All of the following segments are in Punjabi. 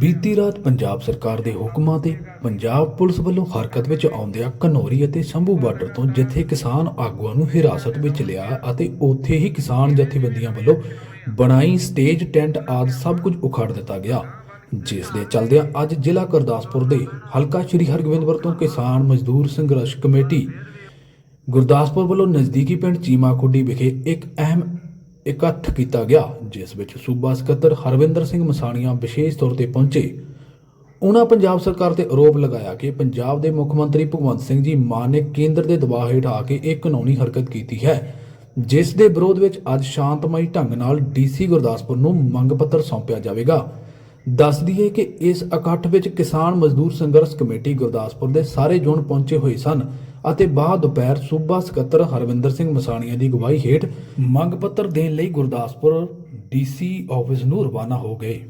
ਬੀਤੀ ਰਾਤ ਪੰਜਾਬ ਸਰਕਾਰ ਦੇ ਹੁਕਮਾਂ ਤੇ ਪੰਜਾਬ ਪੁਲਿਸ ਵੱਲੋਂ ਹਰਕਤ ਵਿੱਚ ਆਉਂਦਿਆਂ ਘਨੌਰੀ ਅਤੇ ਸੰਭੂ ਬਾਰਡਰ ਤੋਂ ਜਿੱਥੇ ਕਿਸਾਨ ਆਗੂਆਂ ਨੂੰ ਹਿਰਾਸਤ ਵਿੱਚ ਲਿਆ ਅਤੇ ਉੱਥੇ ਹੀ ਕਿਸਾਨ ਜਥੇਬੰਦੀਆਂ ਵੱਲੋਂ ਬਣਾਈ ਸਟੇਜ ਟੈਂਟ ਆਦਿ ਸਭ ਕੁਝ ਉਖਾੜ ਦਿੱਤਾ ਗਿਆ। ਜਿਸ ਦੇ ਚਲਦਿਆਂ ਅੱਜ ਜ਼ਿਲ੍ਹਾ ਗੁਰਦਾਸਪੁਰ ਦੇ ਹਲਕਾ ਸ਼੍ਰੀ ਹਰਗੋਬਿੰਦਪੁਰ ਤੋਂ ਕਿਸਾਨ ਮਜ਼ਦੂਰ ਸੰਘਰਸ਼ ਕਮੇਟੀ ਗੁਰਦਾਸਪੁਰ ਵੱਲੋਂ ਨਜ਼ਦੀਕੀ ਪਿੰਡ ਚੀਮਾ ਖੁੱਡੀ ਵਿਖੇ ਇੱਕ ਅਹਿਮ ਇਕੱਠ ਕੀਤਾ ਗਿਆ, ਜਿਸ ਵਿੱਚ ਸੂਬਾ ਸਕੱਤਰ ਹਰਵਿੰਦਰ ਸਿੰਘ ਮਸਾਣੀਆਂ ਵਿਸ਼ੇਸ਼ ਤੌਰ ਤੇ ਪਹੁੰਚੇ। ਉਹਨਾਂ ਪੰਜਾਬ ਸਰਕਾਰ ਤੇ ਆਰੋਪ ਲਗਾਇਆ ਕਿ ਪੰਜਾਬ ਦੇ ਮੁੱਖ ਮੰਤਰੀ ਭਗਵੰਤ ਸਿੰਘ ਜੀ ਮਾਨ ਨੇ ਕੇਂਦਰ ਦੇ ਦਬਾਅ ਹੇਠ ਆ ਕੇ ਇੱਕ ਕਾਨੂੰਨੀ ਹਰਕਤ ਕੀਤੀ ਹੈ, ਜਿਸ ਦੇ ਵਿਰੋਧ ਵਿੱਚ ਅੱਜ ਸ਼ਾਂਤਮਈ ਢੰਗ ਨਾਲ ਡੀਸੀ ਗੁਰਦਾਸਪੁਰ ਨੂੰ ਮੰਗ ਪੱਤਰ ਸੌਂਪਿਆ ਜਾਵੇਗਾ। ਦੱਸ ਦਈਏ ਕਿ ਇਸ ਇਕੱਠ ਵਿੱਚ ਕਿਸਾਨ ਮਜ਼ਦੂਰ ਸੰਘਰਸ਼ ਕਮੇਟੀ ਗੁਰਦਾਸਪੁਰ ਦੇ ਸਾਰੇ ਜੁਣ ਪਹੁੰਚੇ ਹੋਏ ਸਨ। ਅਤੇ ਬਾਅਦ ਦੁਪਹਿਰ ਸੂਬਾ ਸਕੱਤਰ ਹਰਵਿੰਦਰ ਸਿੰਘ ਮਸਾਣੀਆਂ ਦੀ ਅਗਵਾਈ ਹੇਠ ਮੰਗ ਪੱਤਰ ਦੇਣ ਲਈ ਗੁਰਦਾਸਪੁਰ ਡੀਸੀ ਆਫਿਸ ਨੂੰ ਰਵਾਨਾ ਹੋ ਗਏ।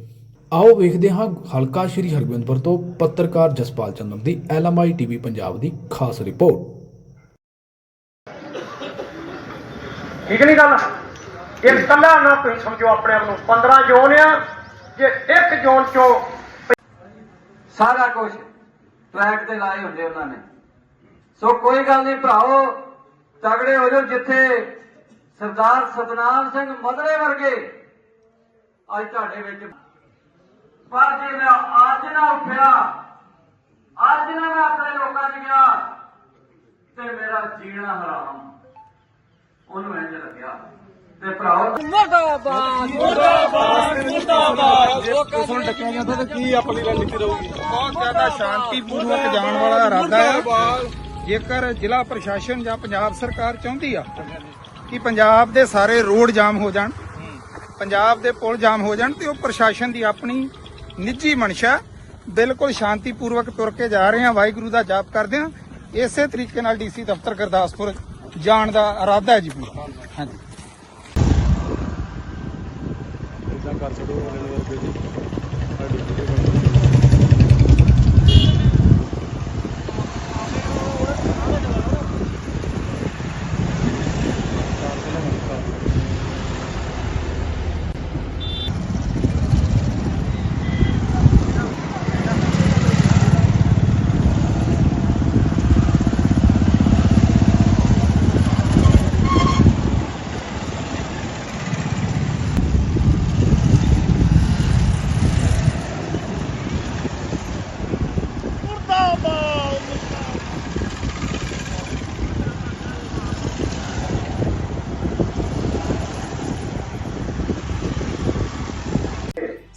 ਆਓ ਵੇਖਦੇ ਹਾਂ ਹਲਕਾ ਸ਼੍ਰੀ ਹਰਗੋਬਿੰਦਪੁਰ ਤੋਂ ਪੱਤਰਕਾਰ ਜਸਪਾਲ ਚੰਦਨ ਦੀ ਐਲਐਮਆਈ ਟੀਵੀ ਪੰਜਾਬ ਦੀ ਖਾਸ ਰਿਪੋਰਟ। ਠੀਕ ਨਹੀਂ ਗੱਲ? ਇੱਕ ਕੱਲਾ ਨਾ ਤੁਸੀਂ ਸਮਝੋ ਆਪਣੇ ਆਪ ਨੂੰ। 15 ਜ਼ੋਨ ਆ ਜੇ ਇੱਕ ਜ਼ੋਨ ਚੋਂ ਸਾਰਾ ਕੁਝ ਟਰੈਕ ਤੇ ਲਾਏ ਹੁੰਦੇ ਉਹਨਾਂ ਨੇ। ਸੋ ਕੋਈ ਗੱਲ ਨਹੀਂ ਭਰਾਓ ਤਗੜੇ ਹੋ ਜਾਓ ਜਿੱਥੇ ਸਰਦਾਰ ਸਤਨਾਮ ਸਿੰਘ ਮਦਰੇ ਵਰਗੇ। ਅੱਜ ਤੁਹਾਡੇ ਵਿੱਚ ਪਰ ਜੇ ਮੈਂ ਅੱਜ ਨਾ ਉੱਠਿਆ ਅੱਜ ਨਾ ਮੈਂ ਆਪਣੇ ਲੋਕਾਂ 'ਚ ਗਿਆ ਤੇ ਮੇਰਾ ਜੀਣਾ ਹਰਾਮ। ਉਹਨੂੰ ਇੰਜ ਲੱਗਿਆ। ਤੇ ਭਰਾਓ ਬਹੁਤ ਜ਼ਿਆਦਾ ਸ਼ਾਂਤੀਪੂਰਵਕ ਜਾਣ ਵਾਲਾ ਇਰਾਦਾ ਹੈ ਜੇਕਰ ਜ਼ਿਲ੍ਹਾ ਪ੍ਰਸ਼ਾਸਨ ਜਾਂ ਪੰਜਾਬ ਸਰਕਾਰ ਚਾਹੁੰਦੀ ਆ ਕਿ ਪੰਜਾਬ ਦੇ ਸਾਰੇ ਰੋਡ ਜਾਮ ਹੋ ਜਾਣ ਪੰਜਾਬ ਦੇ ਪੁਲ ਜਾਮ ਹੋ ਜਾਣ ਤੇ ਉਹ ਪ੍ਰਸ਼ਾਸਨ ਦੀ ਆਪਣੀ ਨਿੱਜੀ ਮਨਸ਼ਾ ਬਿਲਕੁਲ ਸ਼ਾਂਤੀਪੂਰਵਕ ਤੁਰ ਕੇ ਜਾ ਰਹੇ ਹਾਂ ਵਾਹਿਗੁਰੂ ਦਾ ਜਾਪ ਕਰਦੇ ਹਾਂ ਇਸੇ ਤਰੀਕੇ ਨਾਲ ਡੀਸੀ ਦਫ਼ਤਰ ਗੁਰਦਾਸਪੁਰ ਜਾਣ ਦਾ ਇਰਾਦਾ ਹੈ ਜੀ ਪੂਰਾ ਹਾਂਜੀ।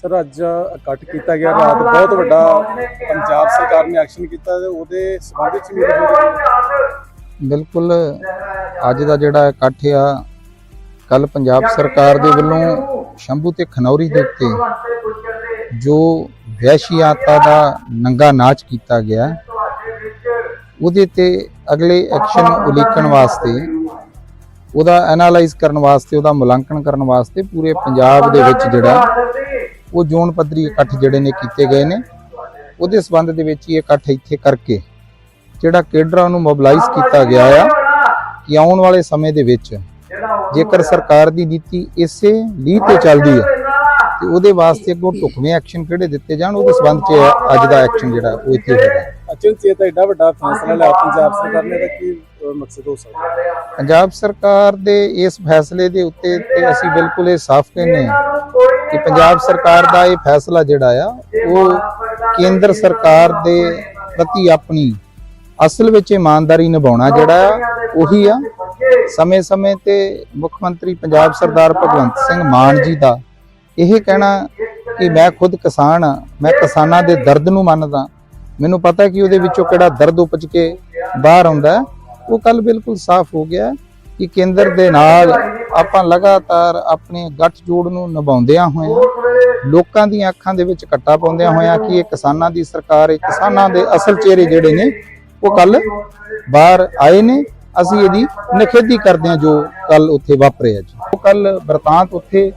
ਸਰ, ਅੱਜ ਇਕੱਠ ਕੀਤਾ ਗਿਆ। ਰਾਤ ਬਹੁਤ ਵੱਡਾ ਪੰਜਾਬ ਸਰਕਾਰ ਨੇ ਐਕਸ਼ਨ ਕੀਤਾ ਤੇ ਉਹਦੇ ਸੰਬੰਧ ਵਿੱਚ ਵੀ ਬਿਲਕੁਲ, ਅੱਜ ਦਾ ਜਿਹੜਾ ਇਕੱਠ ਆ ਕੱਲ ਪੰਜਾਬ ਸਰਕਾਰ ਦੇ ਵੱਲੋਂ ਸ਼ੰਭੂ ਤੇ ਖਨੌਰੀ ਦੇ ਉੱਤੇ ਜੋ ਵੈਸ਼ੀਆਤਾ ਦਾ ਨੰਗਾ ਨਾਚ ਕੀਤਾ ਗਿਆ, ਉਹਦੇ ਤੇ ਅਗਲੇ ਐਕਸ਼ਨ ਉਲੀਕਣ ਵਾਸਤੇ, ਉਹਦਾ ਐਨਾਲਾਈਜ਼ ਕਰਨ ਵਾਸਤੇ, ਉਹਦਾ ਮੁਲਾਂਕਣ ਕਰਨ ਵਾਸਤੇ ਪੂਰੇ ਪੰਜਾਬ ਦੇ ਵਿੱਚ ਜਿਹੜਾ ਉਹ ਜ਼ੋਨ ਪੱਧਰੀ ਇਕੱਠ ਜਿਹੜੇ ਨੇ ਕੀਤੇ ਗਏ ਨੇ। ਉਹਦੇ ਸਬੰਧ ਦੇ ਵਿੱਚ ਹੀ ਇਹ ਇਕੱਠ ਇੱਥੇ ਕਰਕੇ ਜਿਹੜਾ ਕੇਡਰਾਂ ਨੂੰ ਮੋਬਿਲਾਈਜ਼ ਕੀਤਾ ਗਿਆ ਆ ਕਿ ਆਉਣ ਵਾਲੇ ਸਮੇਂ ਦੇ ਵਿੱਚ ਜੇਕਰ ਸਰਕਾਰ ਦੀ ਨੀਤੀ ਇਸੇ ਲੀਹ ਤੇ ਚੱਲਦੀ ਹੈ ਤੇ ਉਹਦੇ ਵਾਸਤੇ ਅੱਗੋਂ ਢੁਕਵੇਂ ਐਕਸ਼ਨ ਕਿਹੜੇ ਦਿੱਤੇ ਜਾਣ ਉਹਦੇ ਸਬੰਧ 'ਚ ਅੱਜ ਦਾ ਐਕਸ਼ਨ ਜਿਹੜਾ ਉਹ ਇੱਥੇ ਹੋਏਗਾ ਅਚਨਚੇਤ ਐਡਾ ਵੱਡਾ ਫੈਸਲਾ ਲਿਆ ਪੰਜਾਬ ਸਰਕਾਰ ਨੇ ਤਾਂ ਕੀ ਅਹ, ਮਕਸਦ ਹੋ ਸਕਦਾ? ਪੰਜਾਬ ਸਰਕਾਰ ਦੇ ਇਸ ਫੈਸਲੇ ਦੇ ਉੱਤੇ ਤੇ ਅਸੀਂ ਬਿਲਕੁਲ ਇਹ ਸਾਫ਼ ਕਹਿੰਦੇ ਹਾਂ ਕਿ ਪੰਜਾਬ ਸਰਕਾਰ ਦਾ ਇਹ ਫੈਸਲਾ ਜਿਹੜਾ ਆ, ਉਹ ਕੇਂਦਰ ਸਰਕਾਰ ਦੇ ਪ੍ਰਤੀ ਆਪਣੀ ਅਸਲ ਵਿੱਚ ਇਮਾਨਦਾਰੀ ਨਿਭਾਉਣਾ ਜਿਹੜਾ ਆ, ਉਹੀ ਆ। ਸਮੇਂ-ਸਮੇਂ ਤੇ ਮੁੱਖ ਮੰਤਰੀ ਪੰਜਾਬ ਸਰਦਾਰ ਭਗਵੰਤ ਸਿੰਘ ਮਾਨ ਜੀ ਦਾ ਇਹ ਕਹਿਣਾ ਕਿ ਮੈਂ ਖੁਦ ਕਿਸਾਨ ਆ, ਮੈਂ ਕਿਸਾਨਾਂ ਦੇ ਦਰਦ ਨੂੰ ਮੰਨਦਾ। ਮੈਨੂੰ ਪਤਾ ਕਿ ਉਹਦੇ ਵਿੱਚੋਂ ਕਿਹੜਾ ਦਰਦ ਉਪਜ ਕੇ ਬਾਹਰ ਆਉਂਦਾ। ਉਹ ਕੱਲ ਬਿਲਕੁਲ ਸਾਫ਼ ਹੋ ਗਿਆ। ਕਿ ਕੇਂਦਰ ਦੇ ਨਾਲ ਆਪਾਂ ਲਗਾਤਾਰ ਆਪਣੇ ਗੱਠਜੋੜ ਨੂੰ ਨਿਭਾਉਂਦਿਆਂ ਹੋਇਆਂ ਲੋਕਾਂ ਦੀਆਂ ਅੱਖਾਂ ਦੇ ਵਿੱਚ ਕੱਟਾ ਪਾਉਂਦਿਆਂ ਹੋਇਆਂ ਕਿ ਇਹ ਕਿਸਾਨਾਂ ਦੀ ਸਰਕਾਰ ਹੈ ਕਿਸਾਨਾਂ ਦੇ ਅਸਲ ਚਿਹਰੇ ਜਿਹੜੇ ਨੇ, ਉਹ ਕੱਲ ਬਾਹਰ ਆਏ ਨੇ। ਅਸੀਂ ਇਹਦੀ ਨਿਖੇਧੀ ਕਰਦੇ ਹਾਂ ਜੋ ਕੱਲ ਉੱਥੇ ਵਾਪਰਿਆ ਜੀ। ਉਹ ਕੱਲ ਬਰਤਾਂਤ ਉੱਥੇ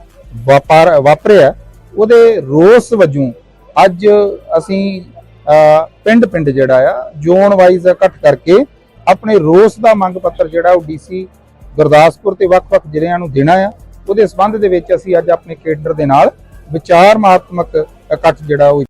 ਵਾਪਰ, ਵਾਪਰਿਆ। ਉਹਦੇ ਰੋਸ ਵਜੋਂ ਅੱਜ ਅਸੀਂ ਪਿੰਡ ਪਿੰਡ ਜਿਹੜਾ ਆ, ਜ਼ੋਨ ਵਾਈਜ਼ ਇਕੱਠ ਕਰਕੇ ਆਪਣੇ ਰੋਸ ਦਾ ਮੰਗ ਪੱਤਰ ਜਿਹੜਾ ਉਹ ਡੀਸੀ ਗੁਰਦਾਸਪੁਰ ਤੇ ਵੱਖ-ਵੱਖ ਜ਼ਿਲ੍ਹਿਆਂ ਨੂੰ ਦੇਣਾ ਆ। ਉਹਦੇ ਸਬੰਧ ਦੇ ਵਿੱਚ ਅਸੀਂ ਅੱਜ ਆਪਣੇ ਕੇਡਰ ਦੇ ਨਾਲ ਵਿਚਾਰਮਾਤਮਕ ਇਕੱਠ ਜਿਹੜਾ ਉਹ